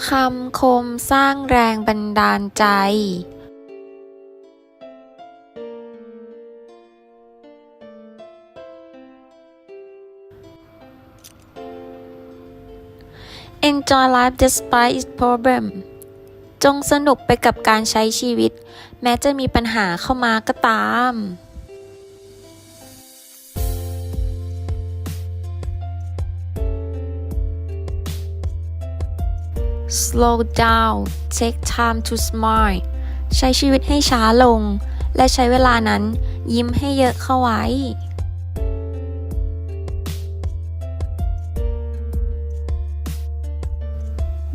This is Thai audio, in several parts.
คำคมสร้างแรงบันดาลใจ Enjoy life despite its problem จงสนุกไปกับการใช้ชีวิต แม้จะมีปัญหาเข้ามาก็ตาม Slow down take time to smile ใช้ชีวิตให้ช้าลง และใช้เวลานั้นยิ้มให้เยอะเข้าไว้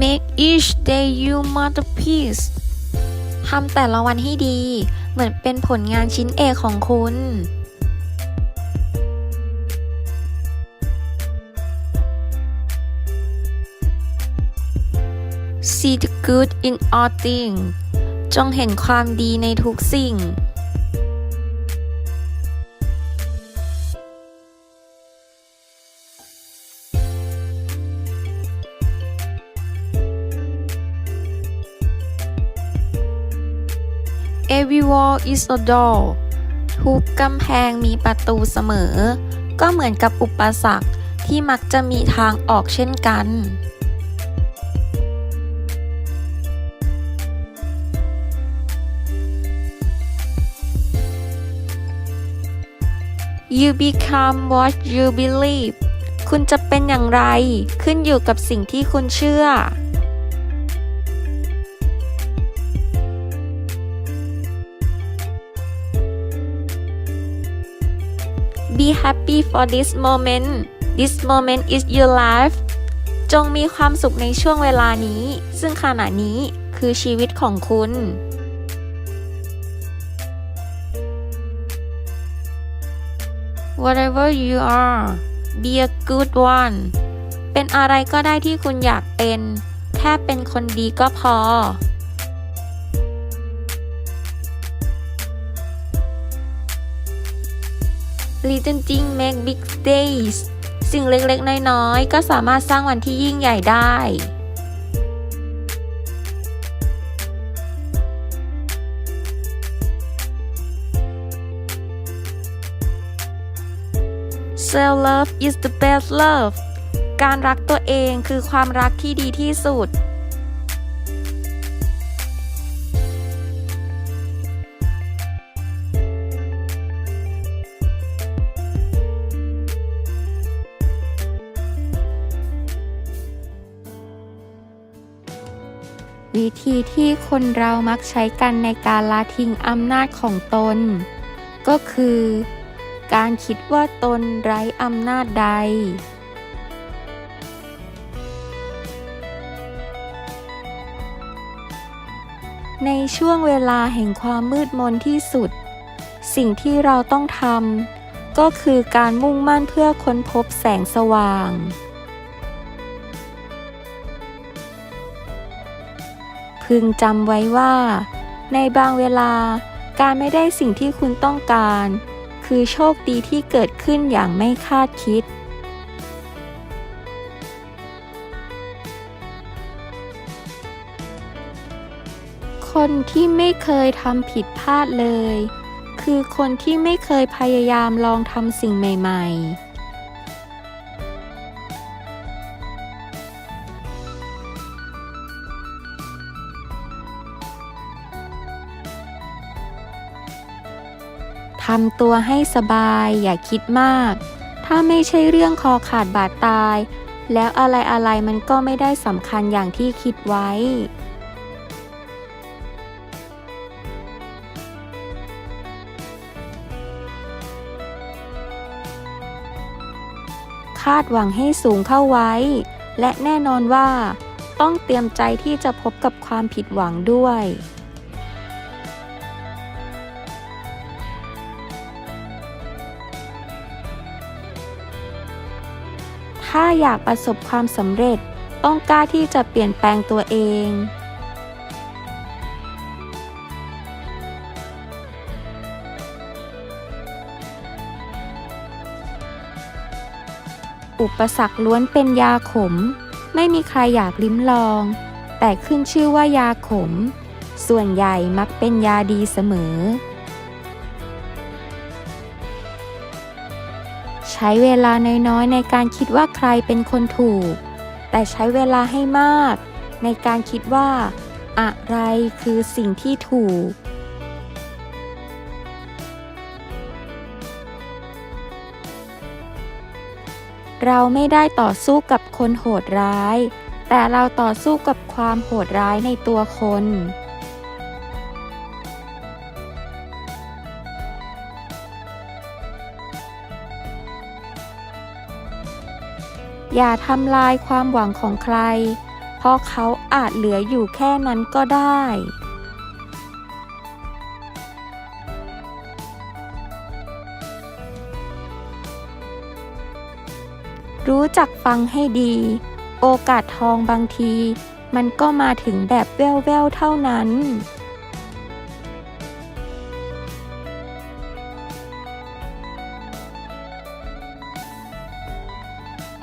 Make each day you masterpiece ทำแต่ละวันให้ดี เหมือนเป็นผลงานชิ้นเอกของคุณ See the good in all things จงเห็นความดีในทุกสิ่ง Every wall is a door ทุกกำแพงมีประตูเสมอ ก็เหมือนกับอุปสรรคที่มักจะมีทางออกเช่นกัน You become what you believe คุณจะเป็นอย่างไร ขึ้นอยู่กับสิ่งที่คุณเชื่อ Be happy for this moment This moment is your life จงมีความสุขในช่วงเวลานี้ ซึ่งขณะนี้คือชีวิตของคุณ Whatever you are be a good one เป็นอะไรก็ได้ที่คุณอยากเป็น แค่เป็นคนดีก็พอ Little thing make big days สิ่งเล็กๆ น้อยๆ ก็สามารถสร้างวันที่ยิ่งใหญ่ได้ Self love is the best love การรักตัวเองคือความรักที่ดีที่สุด วิธีที่คนเรามักใช้กันในการละทิ้งอำนาจของตน ก็คือ การคิดว่าตนไร้อำนาจใด ในช่วงเวลาแห่งความมืดมนที่สุด สิ่งที่เราต้องทำก็คือการมุ่งมั่นเพื่อค้นพบแสงสว่าง พึงจำไว้ว่า ในบางเวลาการไม่ได้สิ่งที่คุณต้องการ คือโชคดีที่เกิดขึ้นอย่างไม่คาดคิด คนที่ไม่เคยทำผิดพลาดเลย คือคนที่ไม่เคยพยายามลองทำสิ่งใหม่ ๆำตัวให้สบายอย่าคิดมาก ถ้าไม่ใช่เรื่องคอขาดบาดตาย แล้วอะไรอะไรมันก็ไม่ได้สำคัญอย่างที่คิดไว้ คาดหวังให้สูงเข้าไว้ และแน่นอนว่า ต้องเตรียมใจที่จะพบกับความผิดหวังด้วย ถ้าอยากประสบความสำเร็จ ต้องกล้าที่จะเปลี่ยนแปลงตัวเอง อุปสรรคล้วนเป็นยาขม ไม่มีใครอยากลิ้มลอง แต่ขึ้นชื่อว่ายาขม ส่วนใหญ่มักเป็นยาดีเสมอ ช้เวลาน้อยๆในการคิดว่าใครเป็นคนถูก แต่ใช้เวลาให้มาก ในการคิดว่า อะไรคือสิ่งที่ถูก เราไม่ได้ต่อสู้กับคนโหดร้าย แต่เราต่อสู้กับความโหดร้ายในตัวคน อย่าทำลายความหวังของใคร เพราะเขาอาจเหลืออยู่แค่นั้นก็ได้ รู้จักฟังให้ดี โอกาสทองบางที มันก็มาถึงแบบแว่วๆเท่านั้น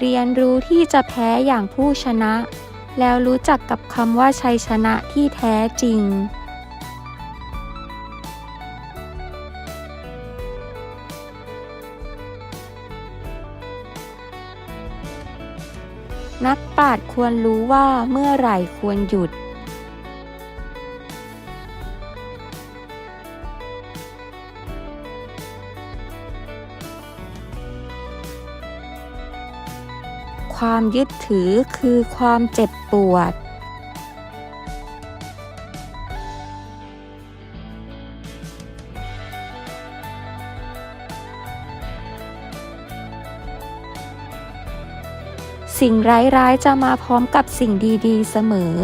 เรียนรู้ที่จะแพ้อย่างผู้ชนะ แล้วรู้จักกับคำว่าชัยชนะที่แท้จริง นักปราชญ์ควรรู้ว่าเมื่อไหร่ควรหยุด ความยึดถือคือความเจ็บปวด สิ่งร้ายๆจะมาพร้อมกับสิ่งดีๆเสมอ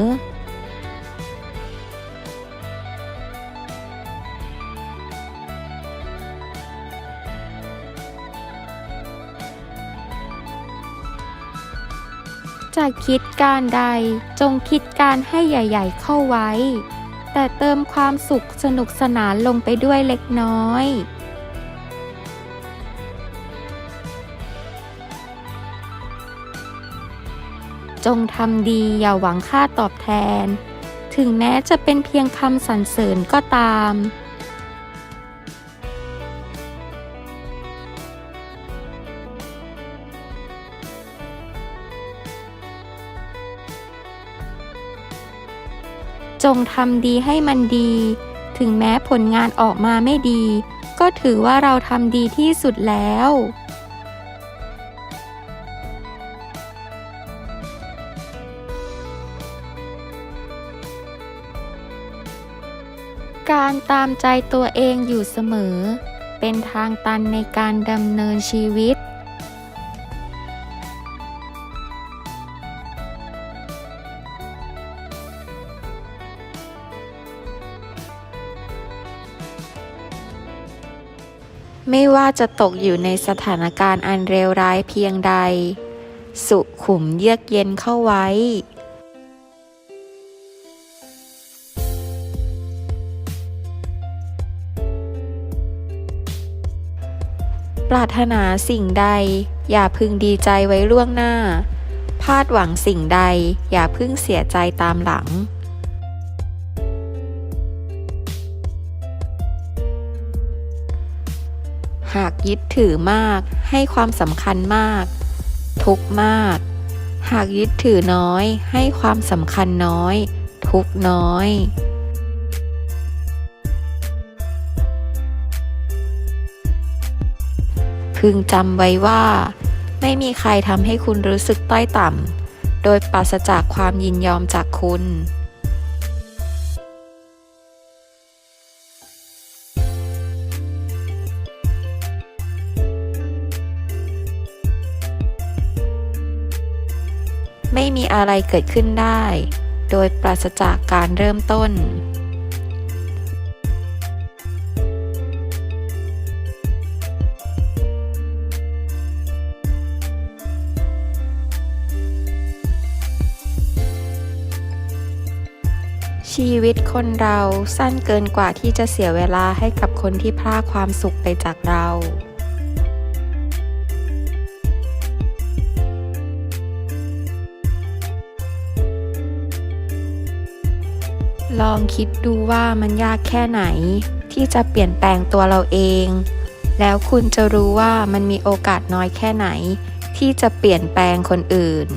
คิดการใด จงคิดการให้ใหญ่ ๆ เข้าไว้ แต่เติมความสุขสนุกสนานลงไปด้วยเล็กน้อยจงทำดีอย่าหวังค่าตอบแทน ถึงแม้จะเป็นเพียงคำสรรเสริญก็ตาม จงทำดีให้มันดี ถึงแม้ผลงานออกมาไม่ดี ก็ถือว่าเราทำดีที่สุดแล้ว การตามใจตัวเองอยู่เสมอ เป็นทางตันในการดำเนินชีวิต ไม่ว่าจะตกอยู่ในสถานการณ์อันเลวร้ายเพียงใด สุขุมเยือกเย็นเข้าไว้ ปรารถนาสิ่งใด อย่าพึงดีใจไว้ล่วงหน้า พาดหวังสิ่งใด อย่าพึงเสียใจตามหลัง หากยึดถือมาก ให้ความสำคัญมาก ทุกมาก หากยึดถือน้อย ให้ความสำคัญน้อย ทุกน้อยพึงจำไว้ว่า ไม่มีใครทำให้คุณรู้สึกต้อยต่ำ โดยปราศจากความยินยอมจากคุณ ไม่มีอะไรเกิดขึ้นได้ โดยปราศจากการเริ่มต้น ชีวิตคนเราสั้นเกินกว่าที่จะเสียเวลาให้กับคนที่พลากความสุขไปจากเรา ลองคิดดูว่ามันยากแค่ไหน ที่จะเปลี่ยนแปลงตัวเราเอง แล้วคุณจะรู้ว่ามันมีโอกาสน้อยแค่ไหน ที่จะเปลี่ยนแปลงคนอื่น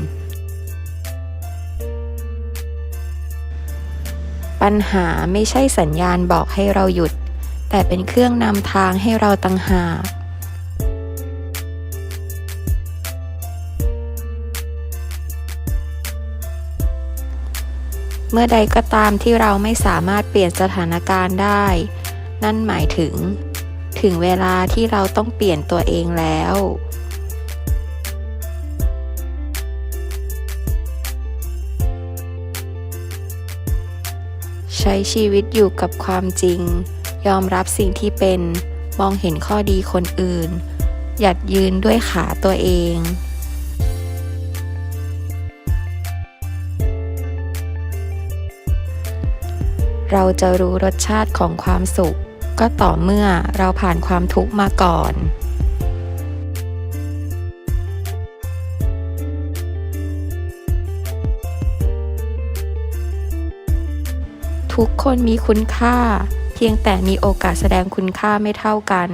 ปัญหาไม่ใช่สัญญาณบอกให้เราหยุด แต่เป็นเครื่องนำทางให้เราตั้งหาก เมื่อใดก็ตามที่เราไม่สามารถเปลี่ยนสถานการณ์ได้ นั่นหมายถึง ถึงเวลาที่เราต้องเปลี่ยนตัวเองแล้ว ใช้ชีวิตอยู่กับความจริง ยอมรับสิ่งที่เป็น มองเห็นข้อดีคนอื่น หยัดยืนด้วยขาตัวเอง เราจะรู้รสชาติของความสุข ก็ต่อเมื่อเราผ่านความทุกข์มาก่อนทุกคนมีคุณค่า เพียงแต่มีโอกาสแสดงคุณค่าไม่เท่ากัน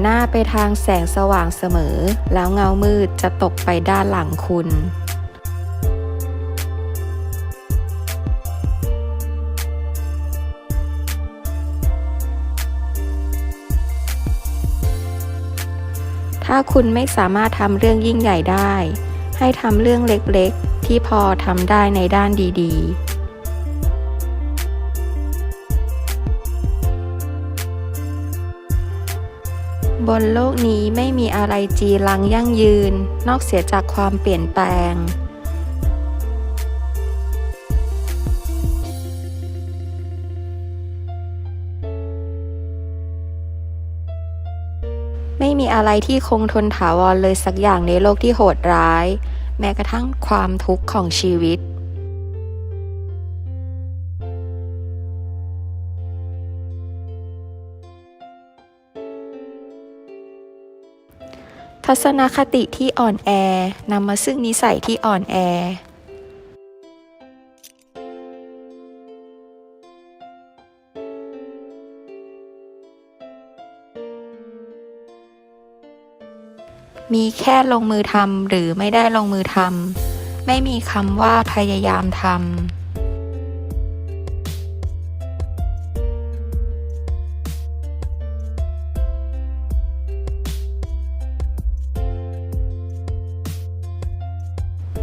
หนหน้าไปทางแสงสว่างเสมอ แล้วเงามืดจะตกไปด้านหลังคุณถ้าคุณไม่สามารถทำเรื่องยิ่งใหญ่ได้ ให้ทำเรื่องเล็กๆ ที่พอทำได้ในด้านดีๆ บนโลกนี้ไม่มีอะไรจีรังยั่งยืน นอกเสียจากความเปลี่ยนแปลง ไม่มีอะไรที่คงทนถาวรเลยสักอย่างในโลกที่โหดร้าย แม้กระทั่งความทุกข์ของชีวิต ทัศนคติที่อ่อนแอนำมาซึ่งนิสัยที่อ่อนแอ มีแค่ลงมือทำหรือไม่ได้ลงมือทำไม่มีคำว่าพยายามทำ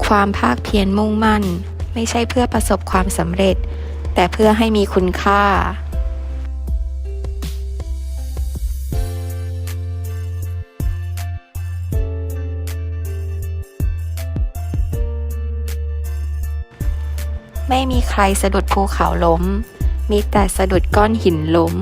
ความภาคเพียรมุ่งมั่น ไม่ใช่เพื่อประสบความสำเร็จ แต่เพื่อให้มีคุณค่า ไม่มีใครสะดุดภูเขาล้ม มีแต่สะดุดก้อนหินล้ม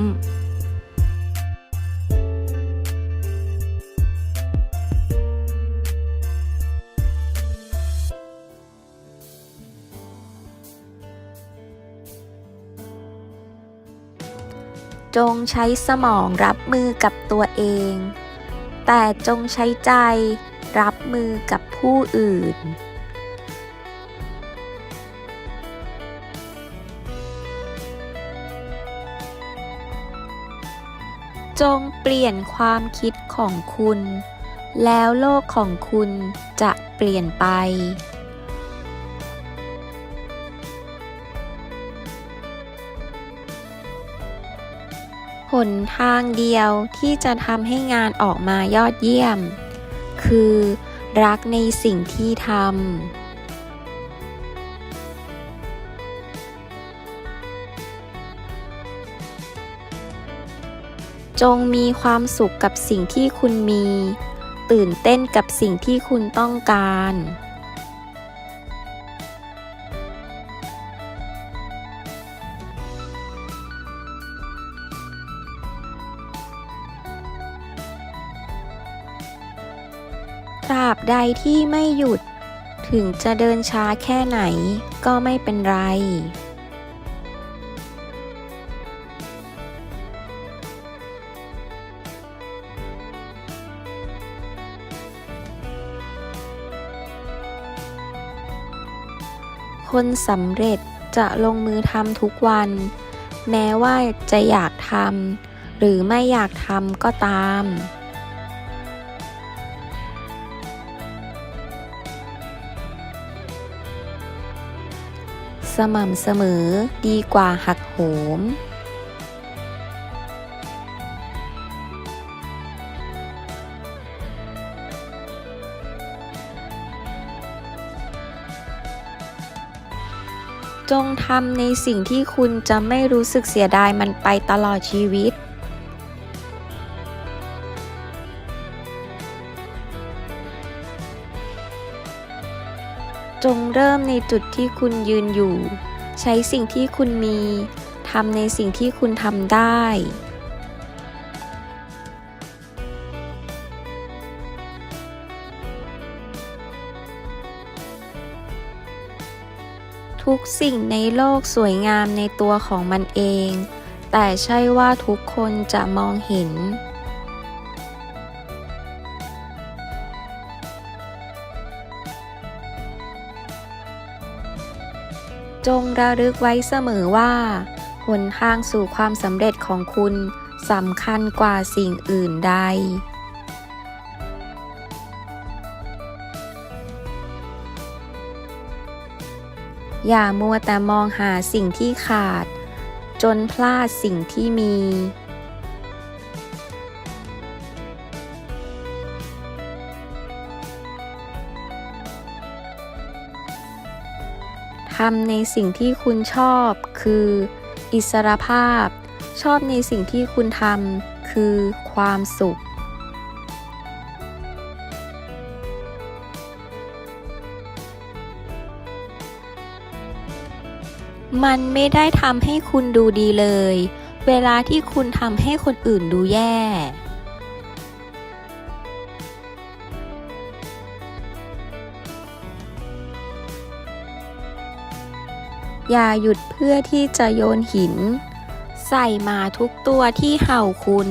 จงใช้สมองรับมือกับตัวเอง แต่จงใช้ใจรับมือกับผู้อื่น จงเปลี่ยนความคิดของคุณ แล้วโลกของคุณจะเปลี่ยนไป นทางเดียวที่จะทำให้งานออกมายอดเยี่ยม คือรักในสิ่งที่ทำจงมีความสุขกับสิ่งที่คุณมี ตื่นเต้นกับสิ่งที่คุณต้องการาบใดที่ไม่หยุด ถึงจะเดินช้าแค่ไหนก็ไม่เป็นไร คนสำเร็จจะลงมือทำทุกวัน แม้ว่าจะอยากทำหรือไม่อยากทำก็ตาม สม่ำเสมอดีกว่าหักโหม จงทำในสิ่งที่คุณจะไม่รู้สึกเสียดายมันไปตลอดชีวิต เริ่มในจุดที่คุณยืนอยู่ ใช้สิ่งที่คุณมีทำในสิ่งที่คุณทำได้ ทุกสิ่งในโลกสวยงามในตัวของมันเอง แต่ใช่ว่าทุกคนจะมองเห็น จงระลึกไว้เสมอว่า หนทางสู่ความสำเร็จของคุณสำคัญกว่าสิ่งอื่นใด อย่ามัวแต่มองหาสิ่งที่ขาด จนพลาดสิ่งที่มี ทำในสิ่งที่คุณชอบ คือ อิสรภาพ ชอบในสิ่งที่คุณทำคือความสุข มันไม่ได้ทำให้คุณดูดีเลย เวลาที่คุณทำให้คนอื่นดูแย่ อย่าหยุดเพื่อที่จะโยนหิน ใส่หมาทุกตัวที่เห่าคุณ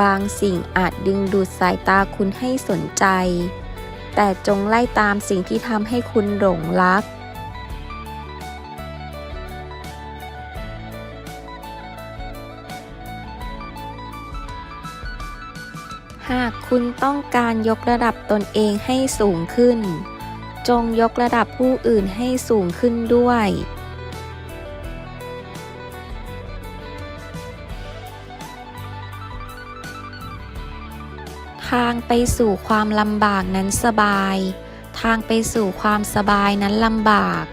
บางสิ่งอาจดึงดูดสายตาคุณให้สนใจ แต่จงไล่ตามสิ่งที่ทำให้คุณหลงรัก คุณต้องการยกระดับตนเองให้สูงขึ้น จงยกระดับผู้อื่นให้สูงขึ้นด้วย ทางไปสู่ความลำบากนั้นสบาย ทางไปสู่ความสบายนั้นลำบาก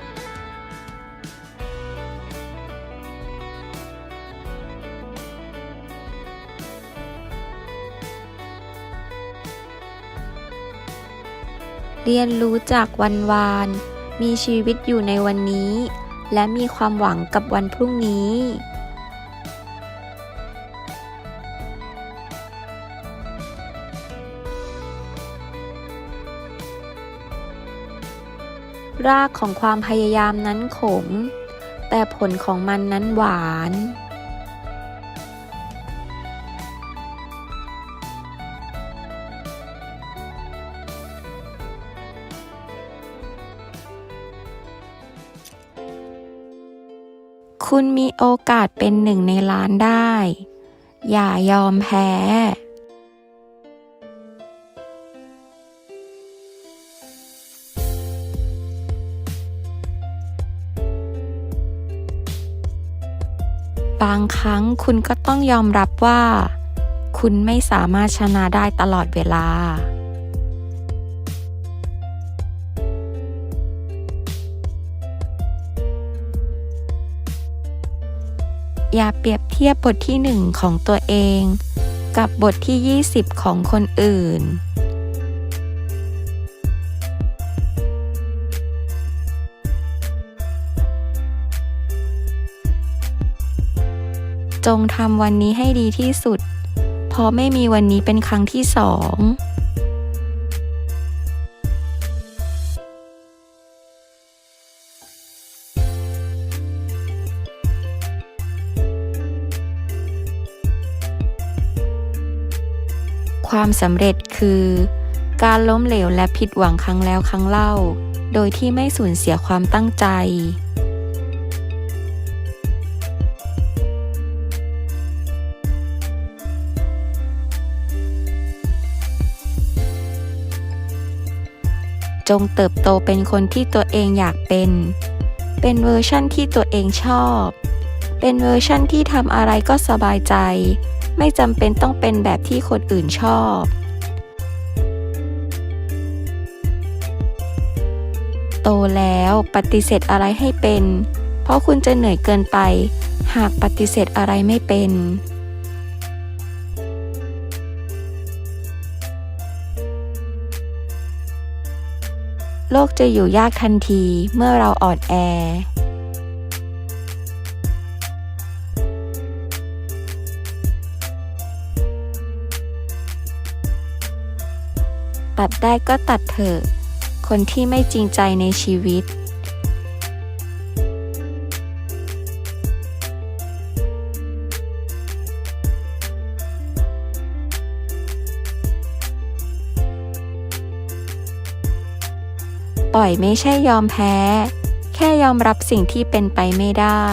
เรียนรู้จากวันวาน มีชีวิตอยู่ในวันนี้ และมีความหวังกับวันพรุ่งนี้ รากของความพยายามนั้นขม แต่ผลของมันนั้นหวาน คุณมีโอกาสเป็นหนึ่งในล้านได้ อย่ายอมแพ้ บางครั้งคุณก็ต้องยอมรับว่า คุณไม่สามารถชนะได้ตลอดเวลา อย่าเปรียบเทียบบทที่หนึ่งของตัวเอง กับบทที่ 20 ของคนอื่น จงทำวันนี้ให้ดีที่สุด เพราะไม่มีวันนี้เป็นครั้งที่สอง ความสำเร็จคือ การล้มเหลวและผิดหวังครั้งแล้วครั้งเล่า โดยที่ไม่สูญเสียความตั้งใจ จงเติบโตเป็นคนที่ตัวเองอยากเป็น เป็นเวอร์ชั่นที่ตัวเองชอบ เป็นเวอร์ชั่นที่ทำอะไรก็สบายใจ ไม่จำเป็นต้องเป็นแบบที่คนอื่นชอบ โตแล้วปฏิเสธอะไรให้เป็น เพราะคุณจะเหนื่อยเกินไป หากปฏิเสธอะไรไม่เป็นโลกจะอยู่ยากทันทีเมื่อเราอ่อนแอ ตัดได้ก็ตัดเถอะ คนที่ไม่จริงใจในชีวิต ปล่อยไม่ใช่ยอมแพ้ แค่ยอมรับสิ่งที่เป็นไปไม่ได้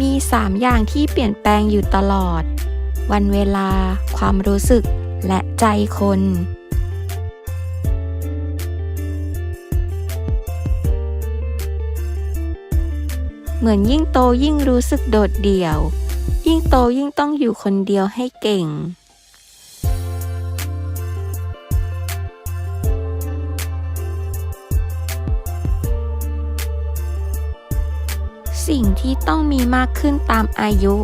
มี 3 อย่างที่เปลี่ยนแปลงอยู่ตลอด วันเวลา ความรู้สึก และใจคน เหมือนยิ่งโตยิ่งรู้สึกโดดเดี่ยว ยิ่งโตยิ่งต้องอยู่คนเดียวให้เก่ง สิ่งที่ต้องมีมากขึ้นตามอายุ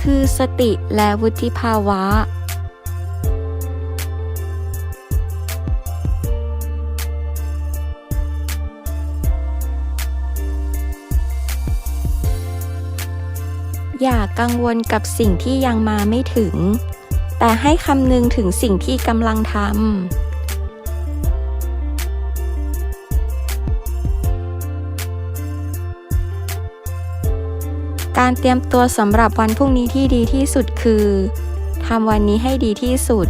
คือสติและวุฒิภาวะ อย่ากังวลกับสิ่งที่ยังมาไม่ถึง แต่ให้คำนึงถึงสิ่งที่กำลังทำ การเตรียมตัวสำหรับวันพรุ่งนี้ที่ดีที่สุดคือทำวันนี้ให้ดีที่สุด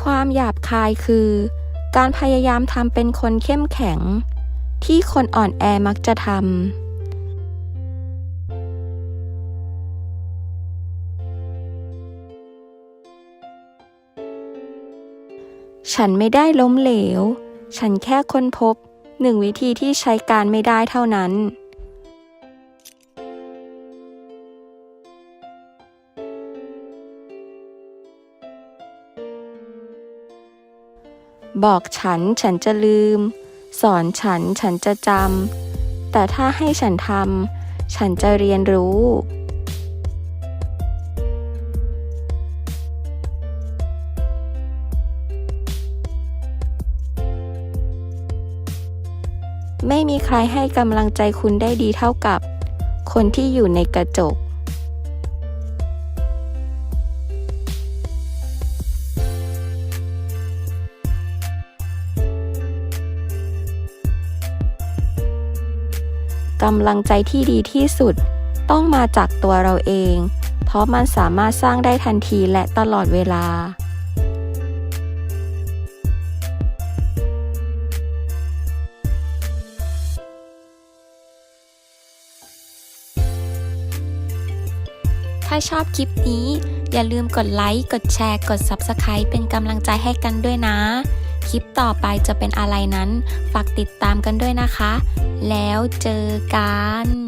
ความหยาบคายคือ การพยายามทำเป็นคนเข้มแข็ง ที่คนอ่อนแอมักจะทำ ฉันไม่ได้ล้มเหลว ฉันแค่ค้นพบหนึ่งวิธีที่ใช้การไม่ได้เท่านั้น บอกฉันฉันจะลืม สอนฉันฉันจะจำ แต่ถ้าให้ฉันทำ ฉันจะเรียนรู้ ไม่มีใครให้กำลังใจคุณได้ดีเท่ากับ คนที่อยู่ในกระจก กำลังใจที่ดีที่สุดต้องมาจากตัวเราเอง เพราะมันสามารถสร้างได้ทันทีและตลอดเวลา ชอบคลิปนี้ อย่าลืมกดไลค์ กดแชร์ กด Subscribe เป็นกำลังใจให้กันด้วยนะ คลิปต่อไปจะเป็นอะไรนั้น ฝากติดตามกันด้วยนะคะ แล้วเจอกัน